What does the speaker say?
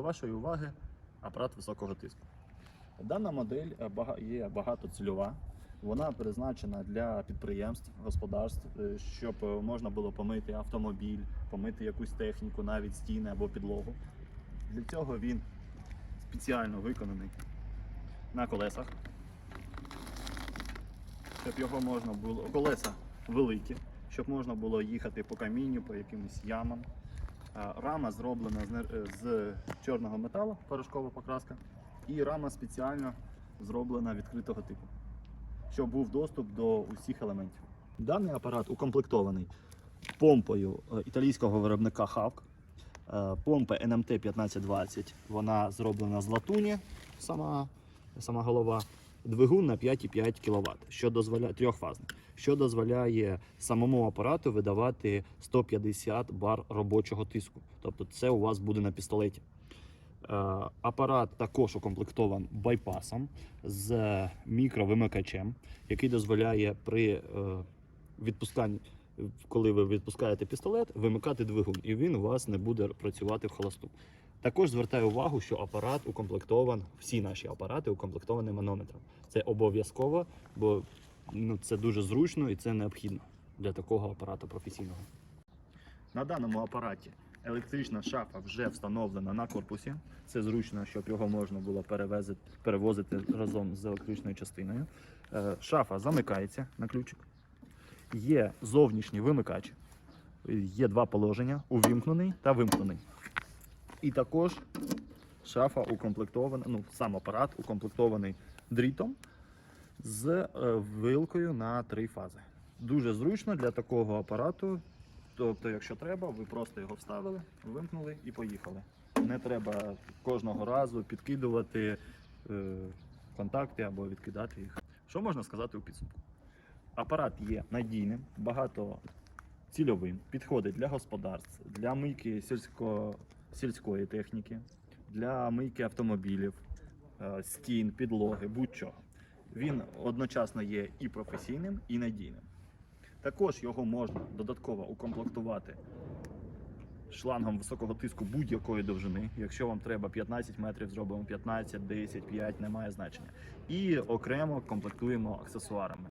До вашої уваги апарат високого тиску. Дана модель е, є багатоцільова. Вона призначена для підприємств, господарств, е, щоб е, можна було помити автомобіль, помити якусь техніку, навіть стіни або підлогу. Для цього він спеціально виконаний на колесах, щоб його можна було. Колеса великі, щоб можна було їхати по камінню, по якимось ямам. А, Рама зроблена з, е, з чорного металу, порошкова покраска, і рама спеціально зроблена відкритого типу, щоб був доступ до усіх елементів. Даний апарат укомплектований помпою е, італійського виробника. Е, Помпа NMT 1520. Вона зроблена з латуні, сама, сама голова. Двигун на 5,5 кВт, що дозволяє трьохфазний, що дозволяє самому апарату видавати 150 бар робочого тиску. Тобто це у вас буде на пістолеті. Е, Апарат також укомплектований байпасом з мікровимикачем, який дозволяє при е, відпусканні, коли ви відпускаєте пістолет, вимикати двигун, і він у вас не буде працювати в холосту. Також звертаю увагу, що апарат укомплектований, всі наші апарати укомплектовані манометром. Це обов'язково, бо ну, це дуже зручно і це необхідно для такого апарату професійного. На даному апараті електрична шафа вже встановлена на корпусі. Це зручно, щоб його можна було перевезити, перевозити разом з електричною частиною. Е, Шафа замикається на ключик. Є зовнішній вимикач. Є два положення: увімкнений та вимкнений. І також шафа укомплектована, ну сам апарат укомплектований дрітом з е, вилкою на три фази. Дуже зручно для такого апарату. Тобто, якщо треба, ви просто його вставили, вимкнули і поїхали. Не треба кожного разу підкидувати е, контакти або відкидати їх. Що можна сказати у підсумку? Апарат є надійним, багатоцільовим, підходить для господарств, для мийки сільсько, сільської техніки, для мийки автомобілів, е, стін, підлоги, будь-чого. Він одночасно є і професійним, і надійним. Також його можна додатково укомплектувати шлангом високого тиску будь-якої довжини. Якщо вам треба 15 метрів, зробимо 15, 10, 5, немає значення. І окремо комплектуємо аксесуарами.